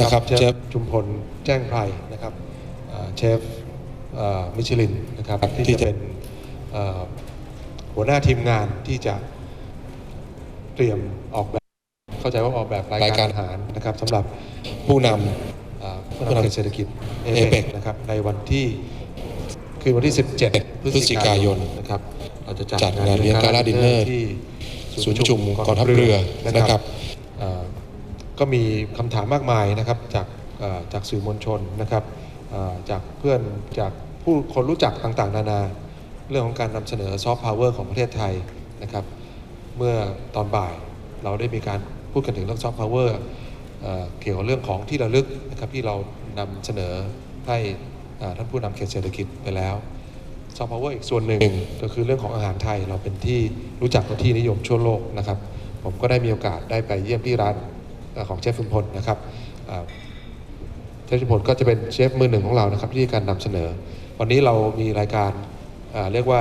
นะครับเชเชฟฟชุมพลแจ้งไพรนะครับเอ่อเชฟเอ่อมิชลินนะครับที่ที่จะจะเป็นเอ่อหัวหน้าทีมงานที่จะเตรียมออกแบบ เข้าใจว่าออกแบบรายรายกาการรอาหารนะครับสำหรับผู้นเอ่อผู้ผู้นำนำเขตเศรษฐกิจเอ APEC เปกนะครับในวันที่คือวันที่ 17 พฤศจิกายนนะครับเราจะจัจัดงานเลี้ยงกาลาดินเนอร์ที่ศูนย์ประชุมกองทัพเรือนะครับเอ่อ ก็มีคำถามมากมายนะครับจากจากสื่อมวลชนนะครับจากเพื่อนจากผู้คนรู้จักต่างๆ นานา เรื่องของการนำเสนอซอฟต์พาวเวอร์ของประเทศไทยนะครับ เมื่อตอนบ่ายเราได้มีการพูดกันถึงเรื่องซอฟต์พาวเวอร์เกี่ยวกับเรื่องของที่ระลึกนะครับที่เรานำเสนอให้ท่านผู้นำเขตเศรษฐกิจไปแล้วซอฟต์พาวเวอร์อีกส่วนหนึ่งก็คือเรื่องของอาหารไทยเราเป็นที่รู้จักเป็นที่นิยมทั่วโลกนะครับ ผมก็ได้มีโอกาสได้ไปเยี่ยมที่ร้าน ของเชฟฟุนพลนะครับอ่าเชฟชุมพลก็จะเป็นเชฟมือหนึ่งของเรานะครับที่การนำเสนอ วันนี้เรามีรายการอ่าเรียกว่า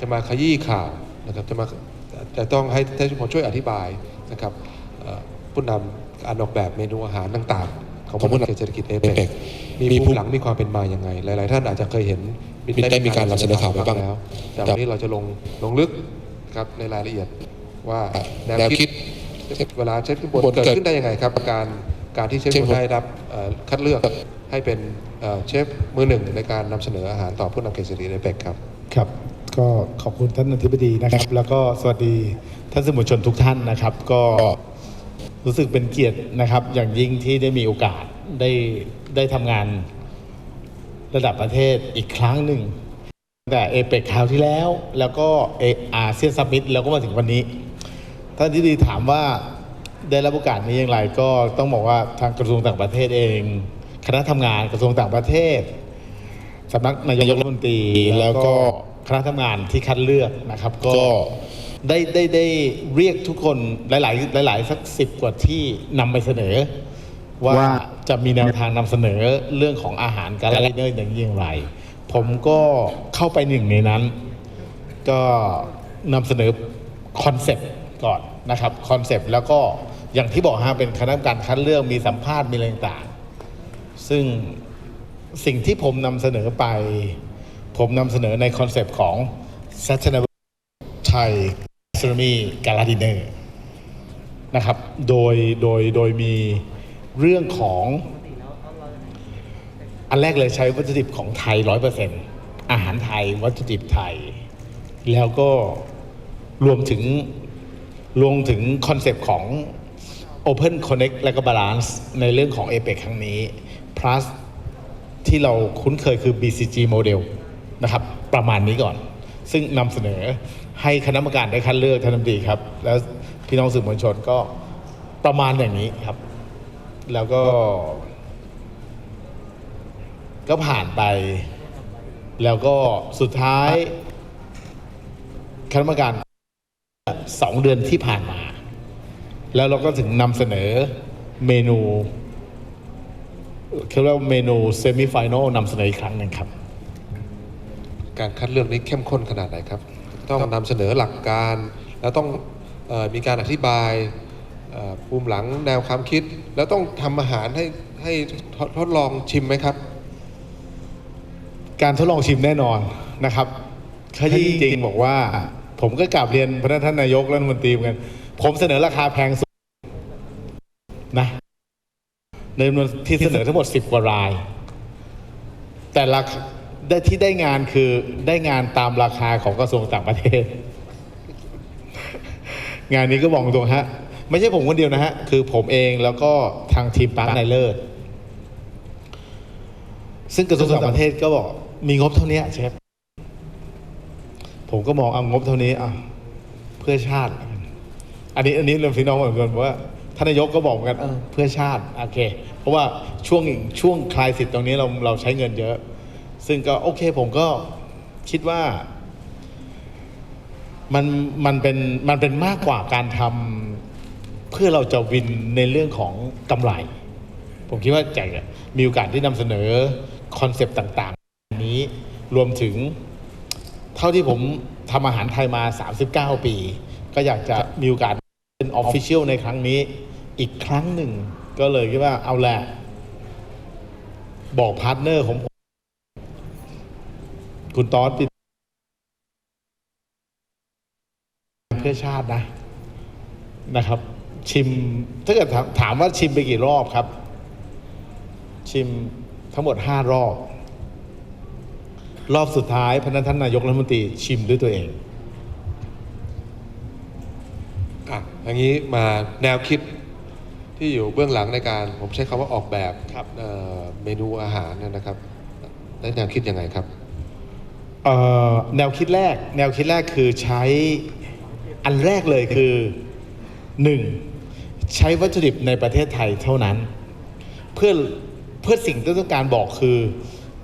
จะมาขยี้ข่าวนะครับจะมาจะต้องให้เชฟชุมพลช่วยอธิบายนะครับเอ่อผู้นำการออกแบบเมนูอาหารต่างๆ ของผู้นำเศรษฐกิจเอเป APEC มีมีภูมิหลังมีความเป็นมาอย่างไง หลาย ๆ ท่านอาจจะเคยเห็นได้มีการนำเสนอข่าวไปบ้างแล้วแต่วันนี้เราจะลงลงลึกครับในรายละเอียดว่าแนแนววคิคิดด เวลาเชฟชุมพลบทเกิดเกิดขึ้นได้ยังไงครับ การการที่เชฟเชฟชุมพพลลได้รับเอ่อคัดเลือกให้เป็นเอ่อเชฟมือหนึ่งในการนำเสนออาหารต่อผู้นำเขตเศรษฐกิจเอเปกครับครับก็ขอบคุณท่านอธิบดีนะครับ แล้วก็สวัสดีท่านสื่อมวลชนทุกท่านนะครับ ก็รู้สึกเป็นเกียรตินะครับ อย่างยิ่งที่ได้มีโอกาสได้ได้ทำงานระดับประเทศอีกครั้งหนึ่งแต่เอเปกคราวที่แล้ว แล้วก็เออาเซียนซัมมิตแล้วก็มาถึงวันนี้ ท่านที่ดีถามว่าได้รับโอกาสนี้อย่างไรก็ต้องบอกว่าทางกระทรวงต่างประเทศเอง คณะทำงานกระทรวงต่างประเทศสำนักนายกรัฐมนตรีแล้วก็คณะทำงานที่คัดเลือกนะครับ ก็ได้ได้ได้เรียกทุกคนหลาย ๆ หลาย ๆ สักสิบกว่าที่นำไปเสนอ ว่าจะมีแนวทางนำเสนอเรื่องของอาหารการไลเนอร์อย่างอย่างไร ผมก็เข้าไปหนึ่งในนั้น ก็นำเสนอคอนเซ็ปต์ก่อน นะครับคอนเซปต์แล้วก็อย่างที่บอกฮะเป็นคณะกรรมการคัดเลือกมีสัมภาษณ์มีอะไรต่างๆ ซึ่งสิ่งที่ผมนำเสนอไป ผมนำเสนอในคอนเซปต์ของ Sustainable Thai Gastronomy Gala Dinner นะครับ โดย โดย โดยมีเรื่องของ อันแรกเลยใช้วัตถุดิบของไทย100%อาหารไทยวัตถุดิบไทย แล้วก็รวมถึง รวมถึงคอนเซปต์ของ Open Connect และก็ Balance ในเรื่องของ APEC ครั้งนี้ plus ที่เราคุ้นเคยคือ BCG โมเดลนะครับ ประมาณนี้ก่อน ซึ่งนำเสนอให้คณะกรรมการได้คัดเลือกท่านรัฐมนตรีครับ แล้วพี่น้องสื่อมวลชนก็ประมาณอย่างนี้ครับ แล้วก็ ก็ผ่านไป แล้วก็สุดท้ายคณะกรรมการ สองเดือนที่ผ่านมา แล้วเราก็ถึงนำเสนอเมนูเขาเรียกว่าเมนูเซมิไฟแนลนำเสนออีกครั้งหนึ่งครับ การคัดเลือกนี้เข้มข้นขนาดไหนครับ ต้องนำเสนอหลักการ แล้วต้องเออมีการอธิบายเอ่อภูมิหลังแนวความคิด แล้วต้องทำอาหารให้ให้ทดทดลองชิมไหมครับ การทดลองชิมแน่นอนนะครับถ้าจริงๆบอกว่า ผมก็กลับเรียนพระท่านนายกรัฐมนตรีเหมือนกัน ผมเสนอราคาแพงสุดนะในจำนวนที่เสนอทั้งหมดสิบกว่าราย แต่ราคาได้ที่ได้งานคือได้งานตามราคาของกระทรวงต่างประเทศ งานนี้ก็บอกตรงฮะ ไม่ใช่ผมคนเดียวนะฮะ คือผมเองแล้วก็ทางทีมปาร์คไนเลิศซึ่งกระทรวงต่างประเทศก็บอกมีงบเท่านี้เชฟ ผมก็มองเอางบเท่านี้อะเพื่อชาติ อันนี้อันนี้เรื่องพี่น้องเหมือนกันว่าท่านนายกก็บอกเหมือนกันเออเพื่อชาติโอเค เพราะว่าช่วงช่วงคลายสิทธิ์ตรงนี้เราเราใช้เงินเยอะ ซึ่งก็โอเคผมก็คิดว่ามันมันเป็นมันเป็นมากกว่าการทำเพื่อเราจะวินในเรื่องของกำไร ผมคิดว่าจะมีโอกาสที่นำเสนอคอนเซปต์ต่าง ๆ นี้รวมถึงเท่าที่ผมทำอาหารไทยมา 39 ปี ก็อยากจะมีโอกาสเป็นออฟฟิเชียลในครั้งนี้อีกครั้งหนึ่ง ก็เลยคิดว่าเอาแหละ บอกพาร์ทเนอร์ของผมคุณตอสปิเพื่อชาตินะนะครับ ชิมถ้าเกิดถามถามว่าชิมไปกี่รอบครับ ชิมทั้งหมดห้ารอบ รอบสุดท้ายพนักท่านนายกรัฐมนตรีชิมด้วยตัวเองอะอย่างนี้มาแนวคิดที่อยู่เบื้องหลังในการ ผมใช้คำว่าออกแบบครับ เอ่อเมนูอาหารเนยนะครับได้แนวคิดยังไงครับ เอ่อแนวคิดแรก แนวคิดแรกคือใช้อันแรกเลยคือหนึ่งใช้วัตถุดิบในประเทศไทยเท่านั้น เพื่อเพื่อสิ่งที่ต้องการบอกคือ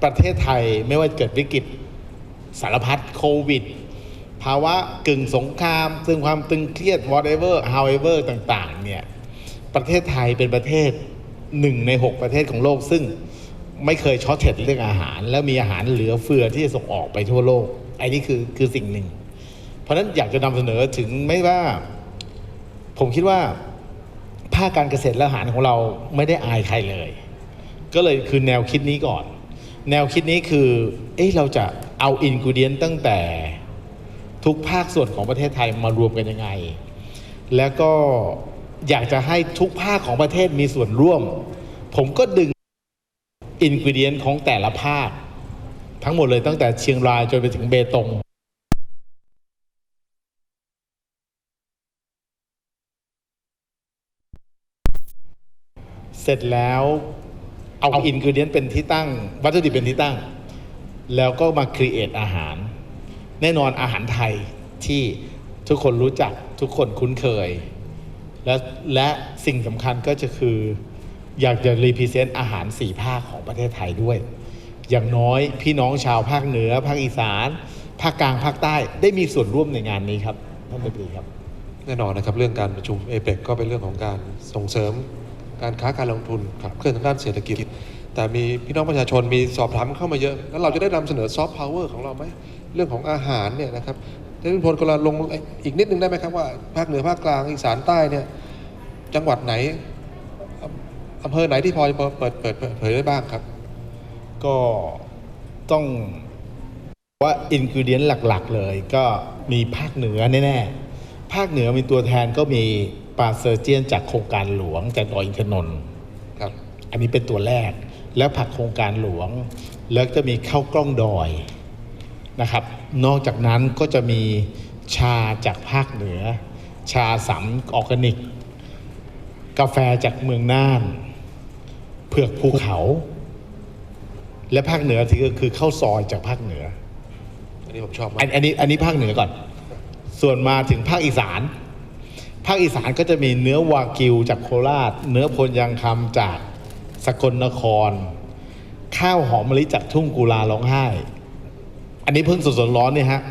ประเทศไทยไม่ว่าเกิดวิกฤตสารพัดโควิด ภาวะกึ่งสงครามตึงความตึงเครียด whatever however ต่าง ๆ เนี่ย ประเทศไทยเป็นประเทศหนึ่งในหกประเทศของโลก ซึ่งไม่เคยช็อตเทรดเรื่องอาหาร แล้วมีอาหารเหลือเฟือที่จะส่งออกไปทั่วโลกไอ้นี่คือคือสิ่งหนึ่ง เพราะฉะนั้นอยากจะนำเสนอถึงไม่ว่า ผมคิดว่าภาคการเกษตรและอาหารของเราไม่ได้อายใครเลย ก็เลยคือแนวคิดนี้ก่อน แนวคิดนี้คือ เอ๊ะเราจะเอาอินกิเดียนตั้งแต่ทุกภาคส่วนของประเทศไทยมารวมกันยังไง แล้วก็อยากจะให้ทุกภาคของประเทศมีส่วนร่วม ผมก็ดึงอินกิเดียนของแต่ละภาค ทั้งหมดเลยตั้งแต่เชียงรายจนไปถึงเบตงเสร็จแล้ว เอาอินกิเดียนเป็นที่ตั้ง วัตถุดิบเป็นที่ตั้ง แล้วก็มาครีเอทอาหาร แน่นอนอาหารไทยที่ทุกคนรู้จักทุกคนคุ้นเคย และและสิ่งสำคัญก็จะคืออยากจะรีพ e เซนต์อาหารสี่ภาคของประเทศไทยด้วย อย่างน้อยพี่น้องชาวภาคเหนือ ภาคอีสาน ภาคกลางภาคใต้ได้มีส่วนร่วมในงานนี้ครับท่านประธานครับ แน่นอนนะครับเรื่องการประชุมเอเปกก็เป็นเรื่องของการส่งเสริม การค้าการลงทุนขับเคลื่อนทางด้านเศรษฐกิจ แต่มีพี่น้องประชาชนมีสอบถามเข้ามาเยอะ แล้วเราจะได้นำเสนอซอฟต์พาวเวอร์ของเราไหมเรื่องของอาหารเนี่ยนะครับท่านพลกรลงอีกนิดนึงได้ไหมครับว่าภาคเหนือภาคกลางอีสานใต้เนี่ยจังหวัดไหนอำเภอไหนที่พอจะเปิดเปิดเผยได้บ้างครับ ก็ต้องว่าอินกิเดียนหลักๆ เลย ก็มีภาคเหนือแน่ๆภาคเหนือมีตัวแทนก็มี ปลาเซอร์เจียนจากโครงการหลวงจากดอยอินทนนท์ครับ อันนี้เป็นตัวแรก แล้วผักโครงการหลวง แล้วจะมีข้าวกล้องดอยนะครับ นอกจากนั้นก็จะมีชาจากภาคเหนือ ชาสัมออร์แกนิก กาแฟจากเมืองน่าน เผือกภูเขา และภาคเหนือที่ก็คือข้าวซอยจากภาคเหนือ อันนี้ผมชอบมาอักนอันนี้อันนี้ภาคเหนือก่อน ส่วนมาถึงภาคอีสาน ภาคอีสานก็จะมีเนื้อวากิวจากโคราช เนื้อพลยังคำจากสกลนคร ข้าวหอมมะลิจากทุ่งกุลาร้องไห้ อันนี้เพิ่งสดๆร้อนเนี่ยฮะ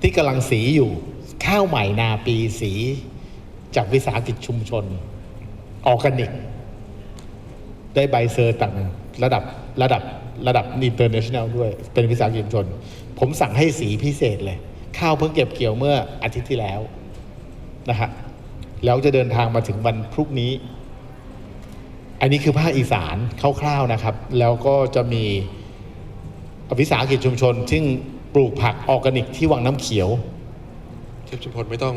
ที่กำลังสีอยู่ ข้าวใหม่นาปีสี จากวิสาหกิจชุมชน ออร์แกนิก ได้ใบเซอร์ต่างระดับระดับระดับอินเตอร์เนชั่นแนลด้วย เป็นวิสาหกิจชุมชน ผมสั่งให้สีพิเศษเลย ข้าวเพิ่งเก็บเกี่ยวเมื่ออาทิตย์ที่แล้ว นะฮะแล้วจะเดินทางมาถึงวันพรุ่งนี้ อันนี้คือภาคอีสานคร่าวๆนะครับ แล้วก็จะมีวิสาหกิจชุมชน ซึ่งปลูกผักออร์แกนิกที่วังน้ำเขียวเชฟชุมพลไม่ต้อง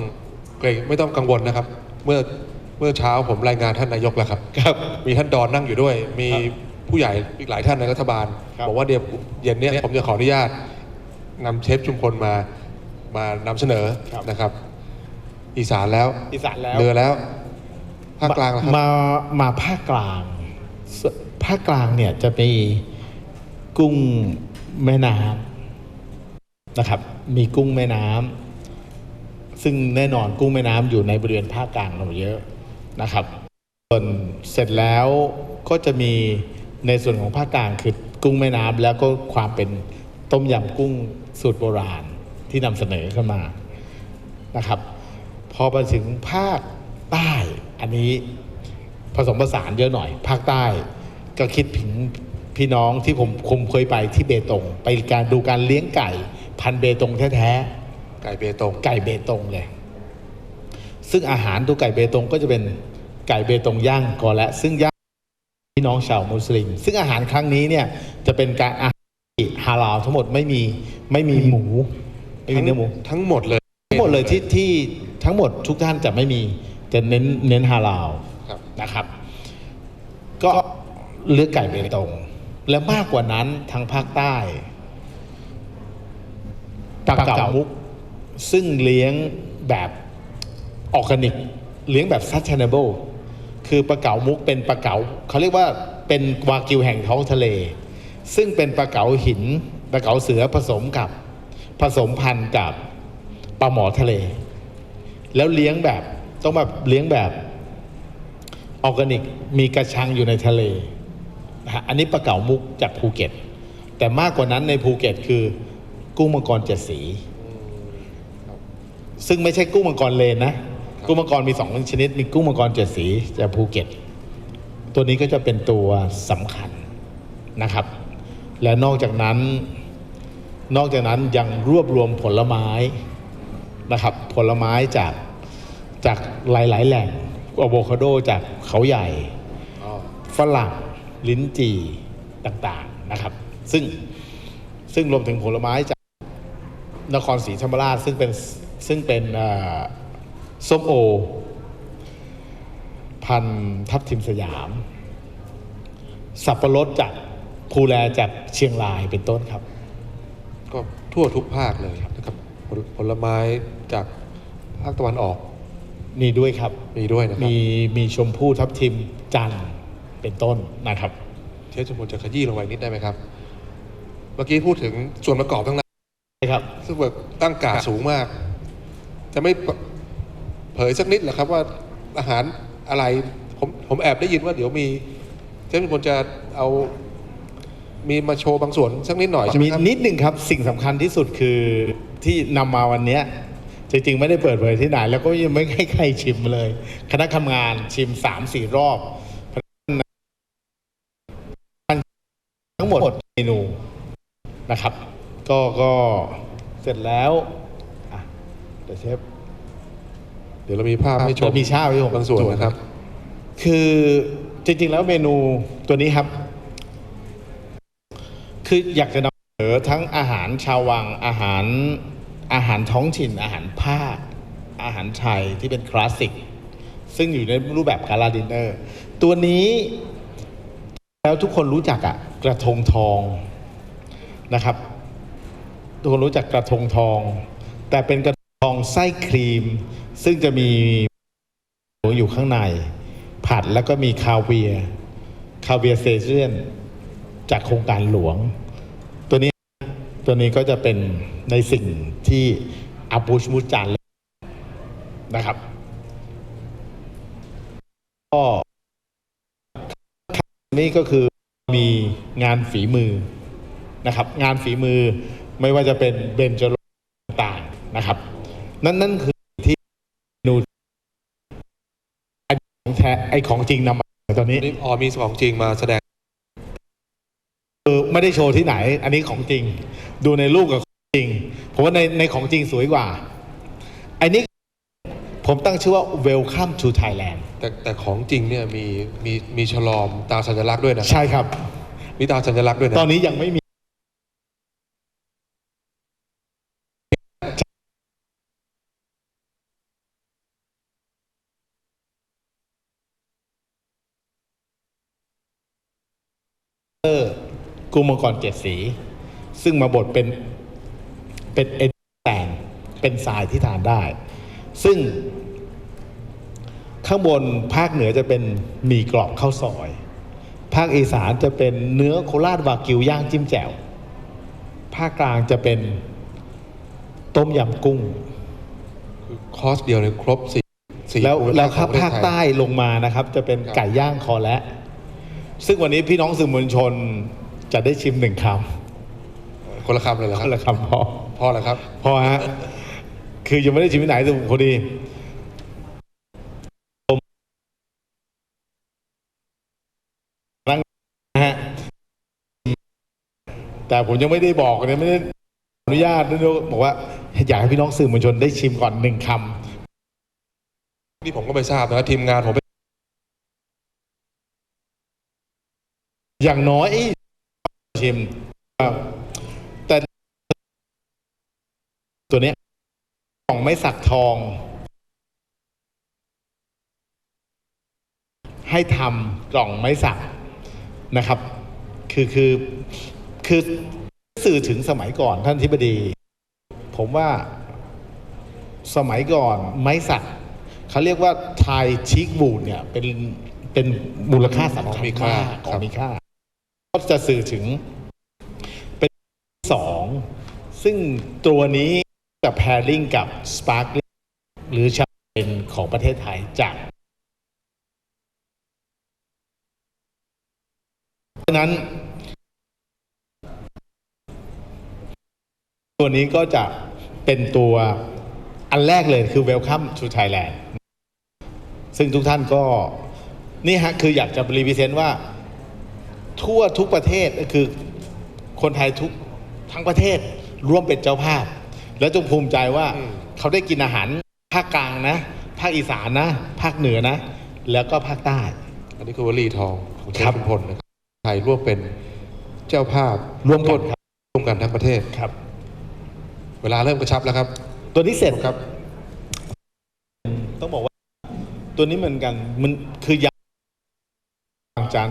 เกรงไม่ต้องกังวลนะครับ เมื่อเมื่อเช้าผมรายงานท่านนายกแล้วครับ ครับ มีท่านดอนนั่งอยู่ด้วย มีครับผู้ใหญ่อีกหลายท่านในรัฐบาลครับ บอกว่าเดี๋ยวเย็นเนี้ยผมจะขออนุญาตนำเชฟชุมพลมามานำเสนอนะครับ อีสานแล้วอีสานแล้วเรือแล้วภาคกลางนะครับมามาภาคกลางส่วนภาคกลางเนี่ยจะมีกุ้งแม่น้ำนะครับ มีกุ้งแม่น้ำซึ่งแน่นอนกุ้งแม่น้ำอยู่ในบริเวณภาคกลางเราเยอะนะครับส่วนเสร็จแล้วก็จะมีในส่วนของภาคกลางคือกุ้งแม่น้ำแล้วก็ความเป็นต้มยำกุ้งสูตรโบราณที่นำเสนอขึ้นมานะครับ พอไปถึงภาคใต้อันนี้ผสมผสานเยอะหน่อย ภาคใต้ก็คิดถึงพี่น้องที่ผมคมเคยไปที่เบตง ไปการดูการเลี้ยงไก่ พันธุ์เบตงแท้ๆไก่เบตงไก่เบตงเลย ซึ่งอาหารตัวไก่เบตงก็จะเป็นไก่เบตงย่างกอและ ซึ่งย่างพี่น้องชาวมุสลิม ซึ่งอาหารครั้งนี้เนี่ยจะเป็นการอาหารที่ฮาลาลทั้งหมดไม่มีไม่มีหมูไม่มีเนื้อหมูทั้งหมดเลยทั้งหมดเลยที่ที่ ทั้งหมดทุกท่านจะไม่มีจะเน้นเน้นฮาลาลครับนะครับ ก็เลือกไก่เบตงและมากกว่านั้นทางภาคใต้ปลาเก๋ามุก ซึ่งเลี้ยงแบบออร์แกนิก เลี้ยงแบบ sustainable คือปลาเก๋ามุกเป็นปลาเก๋าเขาเรียกว่าเป็นวากิวแห่งท้องทะเล ซึ่งเป็นปลาเก๋าหินปลาเก๋าเสือผสมกับผสมพันธุ์กับปลาหมอทะเล แล้วเลี้ยงแบบต้องแบบเลี้ยงแบบออร์แกนิก มีกระชังอยู่ในทะเลนะฮะอันนี้ปลาเก๋ามุกจากภูเก็ต แต่มากกว่านั้นในภูเก็ตคือกุ้งมังกรเจ็ดสี ซึ่งไม่ใช่กุ้งมังกรเลนนะ กุ้งมังกรมีสองชนิด มีกุ้งมังกรเจ็ดสีจากภูเก็ต ตัวนี้ก็จะเป็นตัวสำคัญนะครับ และนอกจากนั้น นอกจากนั้นยังรวบรวมผลไม้นะครับ ผลไม้จาก จากหลายๆ แหล่งอะโวคาโดจากเขาใหญ่อ๋อฝรั่งลิ้นจี่ต่างๆนะครับ ซึ่งซึ่งรวมถึงผลไม้จากนครศรีธรรมราชซึ่งเป็นซึ่งเป็นเอ่อส้มโอ พันธุ์ทับทิมสยาม สับปะรดจากภูแลจากเชียงรายเป็นต้นครับ ก็ทั่วทุกภาคเลยนะครับผลผลไม้จากภาคตะวันออก มีด้วยครับ มีด้วยนะครับ มีมีชมพู่ทับทิมจันทร์เป็นต้นนะครับเชฟชมพูจะขยี้ลงไปนิดได้ไหมครับ เมื่อกี้พูดถึงส่วนประกอบทั้งนั้นครับ ซึ่งแบบตั้งกาดสูงมาก จะไม่เผยสักนิดเหรอครับว่าอาหารอะไรผมผมแอบได้ยินว่าเดี๋ยวมีเชฟชมพูจะเอามีมาโชว์บางส่วนสักนิดหน่อยใช่ไหมมีครับ นิดหนึ่งครับสิ่งสำคัญที่สุดคือที่นำมาวันเนี้ย จริงๆ ไม่ได้เปิดเผยที่ไหน แล้วก็ยังไม่ให้ใครชิมเลย คณะทำงานชิมสามสี่รอบทั้งหมดเมนูนะครับ ก็ก็เสร็จแล้วอะเดี๋ยวเชฟเดี๋ยวเรามีภาพให้ชมเรามีชาให้ชมบางส่วนนะครับ คือจริง ๆ แล้วเมนูตัวนี้ครับ คืออยากจะนำเสนอทั้งอาหารชาววังอาหาร อาหารท้องถิ่น อาหารภาค อาหารไทยที่เป็นคลาสสิก ซึ่งอยู่ในรูปแบบกาลาดินเนอร์ ตัวนี้แล้วทุกคนรู้จักอะกระทงทองนะครับ ทุกคนรู้จักกระทงทอง แต่เป็นกระทงทองไส้ครีม ซึ่งจะมีอยู่ข้างใน ผัดแล้วก็มีคาเวียคาเวียเซเซียนจากโครงการหลวง ตัวนี้ก็จะเป็นในสิ่งที่อาบูชมุจานนะครับก็นี่ก็คือมีงานฝีมือนะครับ งานฝีมือไม่ว่าจะเป็นเบนจรงต่างๆนะครับ นั่นนั่นคือที่นูไอ้ของแท้ไอของจริงนำมาตอนนี้อ๋อมีของจริงมาแสดง คือไม่ได้โชว์ที่ไหน อันนี้ของจริง ดูในรูปกับของจริง ผมว่าในในของจริงสวยกว่า อันนี้ผมตั้งชื่อว่า Welcome to Thailand แต่แต่ของจริงเนี่ยมีมีมีฉลอมตาสัญลักษณ์ด้วยนะ ใช่ครับ มีตาสัญลักษณ์ด้วยนะ ตอนนี้ยังไม่มี กุ้งมังกรเจ็ดสี ซึ่งมาบดเป็นเป็นเอ็นแตนเป็นทรายที่ทานได้ ซึ่งข้างบนภาคเหนือจะเป็นหมี่กรอบข้าวซอย ภาคอีสานจะเป็นเนื้อโคราชวากิวย่างจิ้มแจ่ว ภาคกลางจะเป็นต้มยำกุ้ง คือคอร์สเดียวเลยครบสี่สี่แล้วภูมิแล้วภครับของประเทศภาคไทยใต้ลงมานะครับ จะเป็นครับไก่ย่างคอและ ซึ่งวันนี้พี่น้องสื่อมวลชน จะได้ชิมหนึ่งคำคนละคำเลยเหรอคนละคำพอพอเหรอครับ พอฮะคือยังไม่ได้ชิมที่ไหนสุพอดีผมนั่งนะฮะแต่ผมยังไม่ได้บอกเนี่ยไม่ได้อนุญาตนะบอกว่า อยากให้พี่น้องสื่อมวลชนได้ชิมก่อนหนึ่งคำ นี่ผมก็ไม่ทราบนะทีมงานผมอย่างน้อย ชิมแต่ตัวเนี้ยกล่องไม้สักทอง ให้ทำกล่องไม้สักนะครับ คือคือคือสื่อถึงสมัยก่อนท่านทิบดี ผมว่าสมัยก่อนไม้สักเขาเรียกว่าไทยชิกบูดเนี่ยเป็นเป็นมูลค่าสำคัญของมีค่ามากขอครังบมีค่า ก็จะสื่อถึงเป็นสองซึ่งตัวนี้กับ pairing กับ Sparkling หรือชาเลนของประเทศไทยจากเพราะฉะนั้น ตัวนี้ก็จะเป็นตัวอันแรกเลยคือ Welcome to Thailand ซึ่งทุกท่านก็ นี่ฮะ คืออยากจะรีวิเซนต์ว่า ทั่วทุกประเทศก็คือคนไทยทุกทั้งประเทศร่วมเป็นเจ้าภาพ แล้วจงภูมิใจว่าอืมเขาได้กินอาหารภาคกลางนะ ภาคอีสานนะ ภาคเหนือนะ แล้วก็ภาคใต้ อันนี้คือวลีทองของเชครัฟบชุมพลนะครับไทยร่วมเป็นเจ้าภาพร่วมกันครับร่วมกันทั้งประเทศครับ เวลาเริ่มกระชับแล้วครับ ตัวนี้เสร็จครับ ต้องบอกว่า ตัวนี้เหมือนกันมันคือยางจาน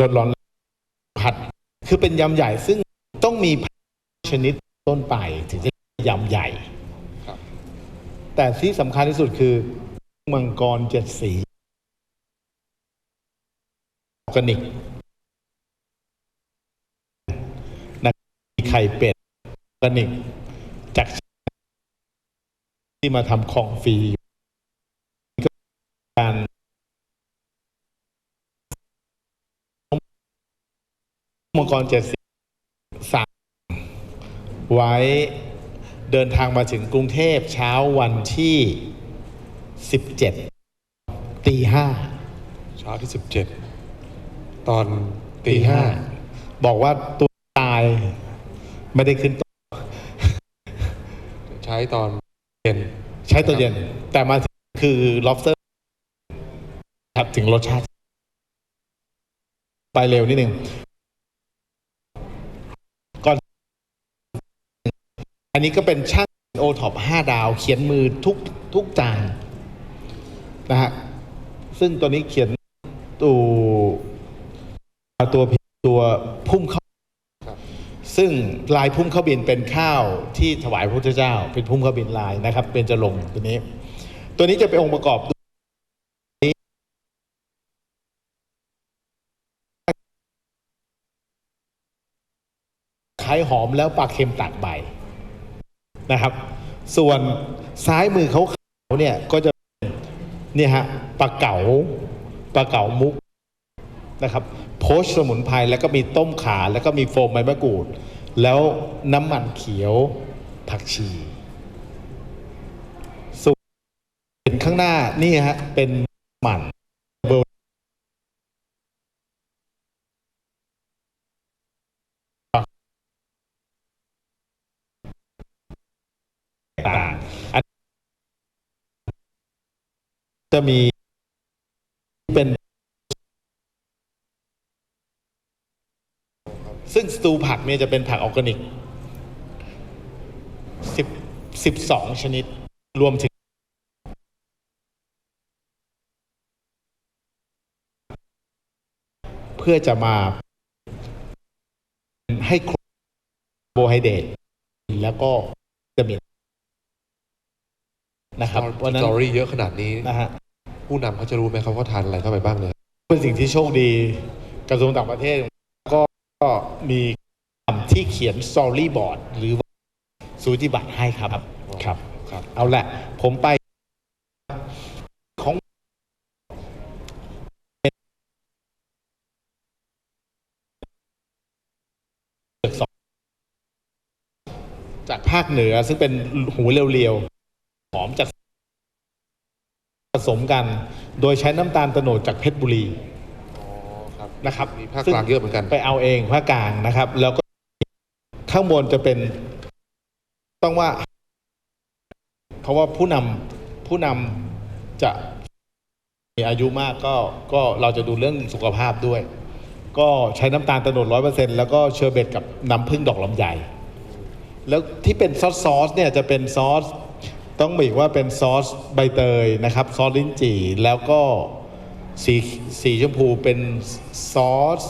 รสร้อนผัด คือเป็นยำใหญ่ซึ่งต้องมีผักชนิดต้นไปถึงจะยำใหญ่ครับแต่ที่สำคัญที่สุดคือมังกรเจ็ดสีออร์แกนิกนะมีไข่เป็ดออร์แกนิก จากที่มาทำของฟรีก็การ มังกรเจ็ดสีสั่งไว้เดินทางมาถึงกรุงเทพเช้าวันที่ 17ตีห้าเช้าที่ 17 ตอนตีห้าบอกว่าตัวตายไม่ได้ขึ้นโต๊ะใช้ตอนเย็น ใช้ตัวเย็น แต่มาถึงคือ lobster ครับถึงรสชาติ ไปเร็วนิดหนึ่งก่อน อันนี้ก็เป็นช่างโอท็อป5ดาว เขียนมือทุกทุกจานนะฮะซึ่งตัวนี้เขียนตัวตัวตัวพุ่มเข้าครับซึ่งลายพุ่มข้าวบินเป็นข้าวที่ถวายพระพุทธเจ้า เป็นพุ่มข้าวบินลายนะครับ เป็นจะลงตัวนี้ ตัวนี้จะเป็นองค์ประกอบไข่หอมแล้วปลาเค็มตากใบ นะครับ ส่วนซ้ายมือเขาเขาเนี่ยก็จะเนี่ยฮะปลาเก๋าปลาเก๋ามุกนะครับโพชสมุนไพรแล้วก็มีต้มขาแล้วก็มีโฟมใบมะกรูด แล้วน้ำมันเขียวผักชีส่วนเห็นข้างหน้านี่ฮะเป็นมันเบอร์ ต่างจะมีเป็น ซึ่งสตูผักเนี่ยจะเป็นผักออร์แกนิกสิบสิบสองชนิดรวมถึง เพื่อจะมาให้ครโบไฮเดรตแล้วก็วิตามิ นนะครับ วันนั้สนตอรี่เยอะขนาดนี้นะฮะผู้นำเขาจะรู้ไหมครับว่าทานอะไรเข้าไปบ้างเลยเป็นสิ่งที่โชคดีกระทรวงต่างประเทศก็ก็มีคำที่เขียนสตอรี่บอร์ดหรือว่าสูติบัตรให้ครับครับครับ เอาแหละผมไปของสองจากภาคเหนือซึ่งเป็นหูเรียวๆ หอมจากผสมกันโดยใช้น้ำตาลโตโนดจากเพชรบุรีอ๋อครับนะครับมีภาคกลางเยอะเหมือนกัน ไปเอาเองภาคกลางนะครับ แล้วก็ข้างบนจะเป็นต้องว่า เพราะว่าผู้นำผู้ผู้นำจะมีอายุมากก็ก็เราจะดูเรื่องสุขภาพด้วย ก็ใช้น้ำตาลโตโนดร้อยเปอร์เซ็นต์แล้วก็เชอร์เบตกับน้ำผึ้งดอกลำไยแล้วที่เป็นซอสซอสเนี่ยจะเป็นซอส ต้องบอกว่าเป็นซอสใบเตยนะครับ ซอสลิ้นจี่แล้วก็สีสีชมพูเป็นซอส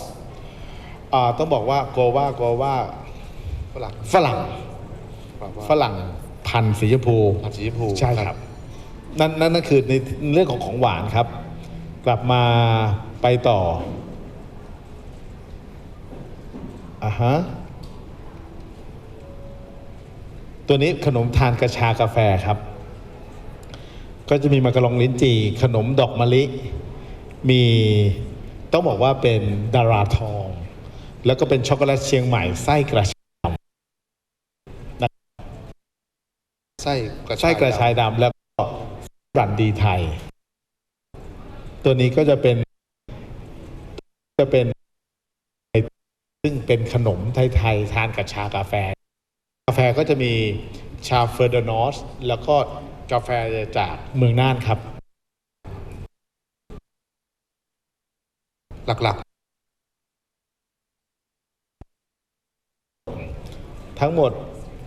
อ่าต้องบอกว่าโกว่าโกว่าฝรั่งฝรั่งฝรั่งพันธุ์สีชมพูผัดสีชมพูใช่ครับ นั่นนั่นนั่นคือในเรื่องของของหวานครับ กลับมาไปต่ออ่าฮะ ตัวนี้ขนมทานกระชากาแฟครับ ก็จะมีมากระลองลิ้นจี่ขนมดอกมะลิ มีต้องบอกว่าเป็นดาราทอง แล้วก็เป็นช็อกโกแลตเชียงใหม่ไส้กระชายไส้กระชายไส้กระชายดำแล้วก็รันดีไทย ตัวนี้ก็จะเป็นจะเป็นซึ่งเป็นขนมไทยๆทานกับชากาแฟ กาแฟก็จะมีชาเฟอร์เดนอสแล้วก็กาแฟจากเมืองน่านครับ หลักๆ ทั้งหมด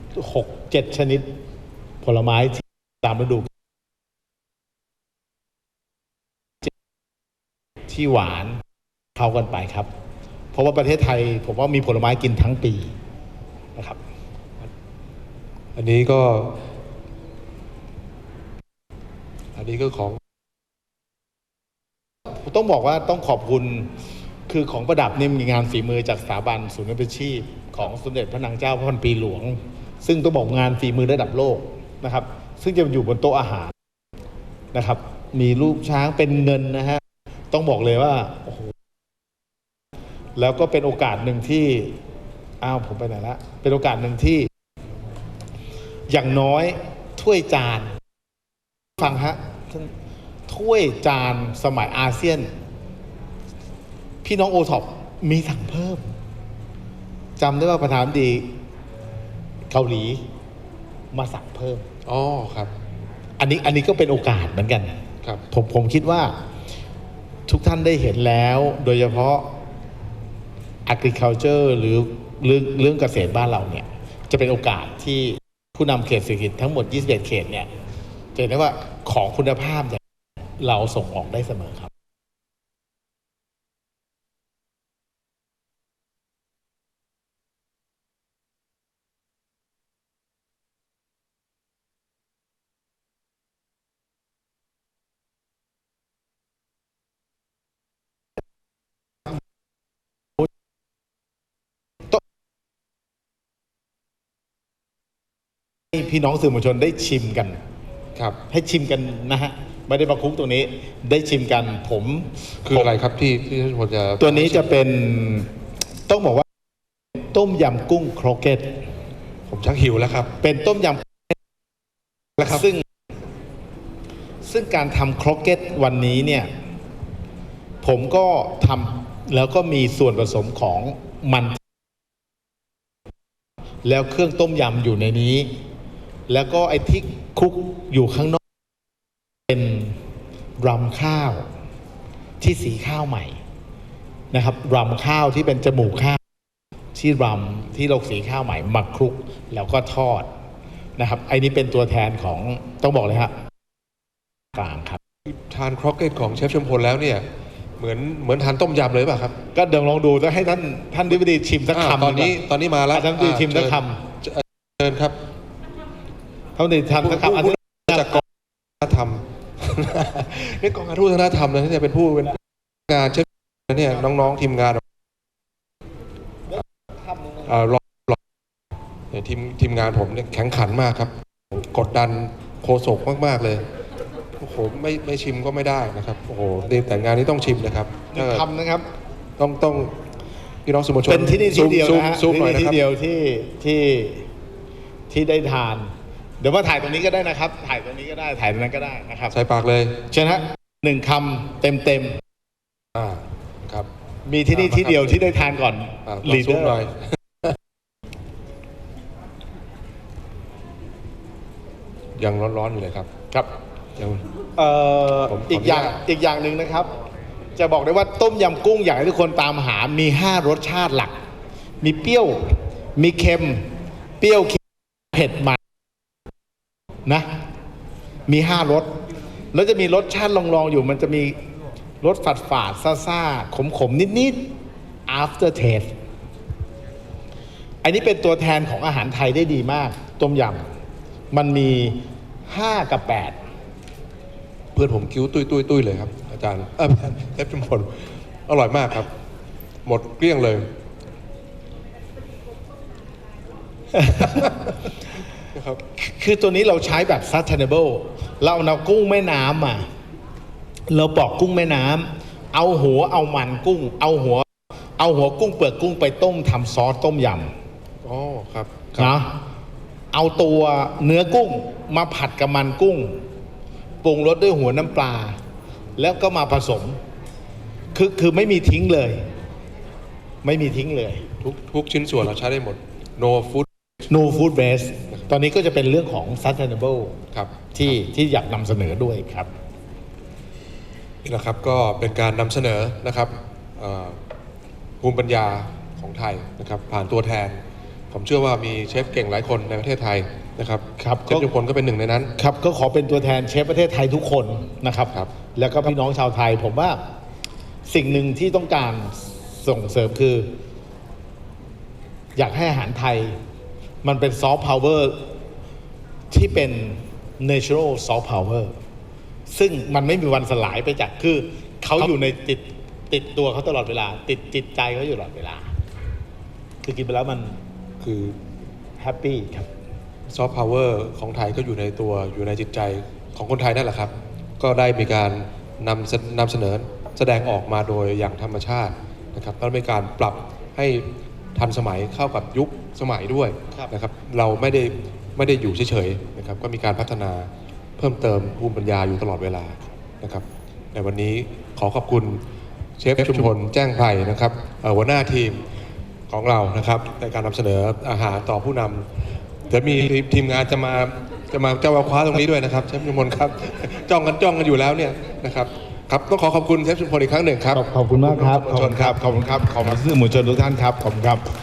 6 7 ชนิดผลไม้ที่ตามฤดูที่หวานเข้ากันไปครับ เพราะว่าประเทศไทยผมว่ามีผลไม้กินทั้งปีนะครับ อันนี้ก็ อันนี้ก็ของ ต้องบอกว่าต้องขอบคุณคือของประดับนี่มีงานฝีมือจากสถาบันศูนย์อาชีพ ของสมเด็จพระนางเจ้าพระพันปีหลวง ซึ่งต้องบอกงานฝีมือระดับโลกนะครับ ซึ่งจะอยู่บนโต๊ะอาหารนะครับ มีรูปช้างเป็นเงินนะฮะต้องบอกเลยว่าโอ้โหแล้วก็เป็นโอกาสหนึ่งที่อ้าวผมไปไหนละเป็นโอกาสหนึ่งที่ อย่างน้อยถ้วยจาน ฟังฮะท่านถ้วยจานสมัยอาเซียน พี่น้องโอท็อปมีสั่งเพิ่มจำได้ว่าประธานาธิบดีเกาหลีมาสั่งเพิ่มอ๋อครับ อันนี้อันนี้ก็เป็นโอกาสเหมือนกันครับผมผมคิดว่าทุกท่านได้เห็นแล้ว โดยเฉพาะ agriculture หรือเรื่องเรื่องเกษตรบ้านเราเนี่ย จะเป็นโอกาสที่ ผู้นำเขตเศรษฐกิจทั้งหมด 21 เขตเนี่ยจะเห็นได้ว่าของคุณภาพเนี่ยเราส่งออกได้เสมอครับ ให้พี่น้องสื่อมวลชนได้ชิมกันครับ ให้ชิมกันนะฮะไม่ได้มาคุกตรงนี้ได้ชิมกันผมคืออะไรครับที่ที่ท่านผมจะตัวนี้จะเป็นต้องบอกว่าต้มยำกุ้งโครเกตผมชักหิวแล้วครับ เป็นต้มยแล้วครับำซึ่ง ซึ่งการทำโครเกตวันนี้เนี่ย ผมก็ทำแล้วก็มีส่วนผสมของมัน แล้วเครื่องต้มยำอยู่ในนี้ แล้วก็ไอ้ที่คลุกอยู่ข้างนอก เป็นรำข้าวที่สีข้าวใหม่นะครับรำข้าวที่เป็นจมูกข้าวที่รำที่เราสีข้าวใหม่หมักคลุกแล้วก็ทอดนะครับไอ้นี้เป็นตัวแทนของต้องบอกเลยฮะกลางครับทานครอกเก็ตของเชฟชมพลแล้วเนี่ยเหมือนเหมือนทานต้มยำเลยหรือเปล่าครับ ก็เดี๋ยวลองดูจะให้ท่านท่านดิบดีชิมสักอ่าคำตอนนี้ดีกว่าตอนนี้มาแล้วอะท่านดิบดีชิมสักคเชิญครับำท่านดิบดีทำสักคำอันผู้นี้จากกองวัฒนธรรมนี่กองการทูตวัฒนธรรมนะที่จะเป็นผู้เป็นงานเชฟเนี่ยน้องๆทีมงานรอรอทีมทีมงานผมเนี่ยแข็งขันมากครับ กดดันโคศกมากๆเลยโอ้โหไม่ไม่ชิมก็ไม่ได้นะครับโอ้โหนี่แต่งานนี้ต้องชิมนะครับหนึ่งคำนะครับ ต้องต้องพี่น้องสื่อมวลชนเป็นที่นี่ที่เดียวนะฮะที่นี่ที่เดียวที่ที่ที่ได้ทาน ดี๋ยวมาถ่ายตรงนี้ก็ได้นะครับ ถ่ายตรงนี้ก็ได้ ถ่ายตรงนั้นก็ได้นะครับ ใส่ปากเลยเชิญฮะหนึ่งคำเต็มเต็มอ่าครับๆมีที่นี่ที่เดียวที่ได้ทานก่อนอ่าลีลีดดเดอหน่อยร์ยังร้อนๆอยู่เลยครับครับยังเอ่อผมขออนุญาตอีกอย่างอีกอย่างหนึ่งนะครับ จะบอกได้ว่าต้มยำกุ้งอยากให้ทุกคนตามหา มี 5 รสชาติหลัก มีเปรี้ยว มีเค็ม เปรี้ยวเค็มเผ็ดมัน นะ มี5รสแล้วจะมีรสชาติลองๆอยู่ มันจะมีรสฝาดฝาดซ่าซาขมขมๆ นิดๆ after taste อันนี้เป็นตัวแทนของอาหารไทยได้ดีมาก ต้มยำมันมี 5 กับ 8 เพื่อนผมคิ้วตุ้ยตุ้ยตุ้ยเลยครับ อาจารย์เออเทปชุมพลอร่อยมากครับ หมดเกลี้ยงเลย นะครับ คือตัวนี้เราใช้แบบ sustainable เราเอากุ้งแม่น้ำมาเราปอกกุ้งแม่น้ำเอาหัวเอามันกุ้ง เอาหัว เอาหัวกุ้งเปลือกกุ้งไปต้มทำซอสต้มยอ๋อครับำนะเอาตัวเนื้อกุ้งมาผัดกับมันกุ้งปรุงรสด้วยหัวน้ำปลา แล้วก็มาผสม คือคือไม่มีทิ้งเลย ไม่มีทิ้งเลย ทุกทุกชิ้นส่วนเราใช้ได้หมด no food no food waste ตอนนี้ก็จะเป็นเรื่องของ sustainable ครับที่ที่อยากนำเสนอด้วยครับนี่แหละครับก็เป็นการนำเสนอนะครับเอ่อภูมิปัญญาของไทยนะครับผ่านตัวแทน ผมเชื่อว่ามีเชฟเก่งหลายคนในประเทศไทยนะครับครับเชฟชุมพลก็เป็นหนึ่งในนั้น ครับก็ขอเป็นตัวแทนเชฟประเทศไทยทุกคนนะครับ ครับ แล้วก็พี่น้องชาวไทย ผมว่าสิ่งหนึ่งที่ต้องการส่งเสริมคือ อยากให้อาหารไทย มันเป็นซอฟต์พาวเวอร์ที่เป็น natural soft power ซึ่งมันไม่มีวันสลายไปจากคือเขาอยู่ในติดติดตัวเขาตลอดเวลา ติดจิตใจเขาอยู่ตลอดเวลา คือกินไปแล้วมันคือแฮปปี้ครับซอฟต์พาวเวอร์ของไทยก็อยู่ในตัวอยู่ในจิตใจของคนไทยนั่นแหละครับ ก็ได้มีการนำเสนำเสนอแสดงออกมาโดยอย่างธรรมชาตินะครับแล้วมีการปรับให้ทันสมัยเข้ากับยุค สมัยด้วยครับนะครับเราไม่ได้ไม่ได้อยู่เฉยๆนะครับก็มีการพัฒนาเพิ่มเติมภูมิปัญญาอยู่ตลอดเวลานะครับในวันนี้ขอขอบคุณเชฟชุมพลแจ้งไพรนะครับเอ่อหัวหน้าทีมของเรานะครับในการนำเสนออาหารต่อผู้นำจะมีทีมทีมงานจะมาจะมาเจ้าคว้าตรงนี้ด้วยนะครับเชฟชุมพลครับจ้องกันจ้องกันอยู่แล้วเนี่ยนะครับครับต้องขอขอบคุณเชฟชุมพลอีกครั้งหนึ่งครับขอบขอบคุณมากครับขอบคุณครับขอบคุณครับขอบคุณสื่อมวลชนทุกท่านครับขอบคุณครับ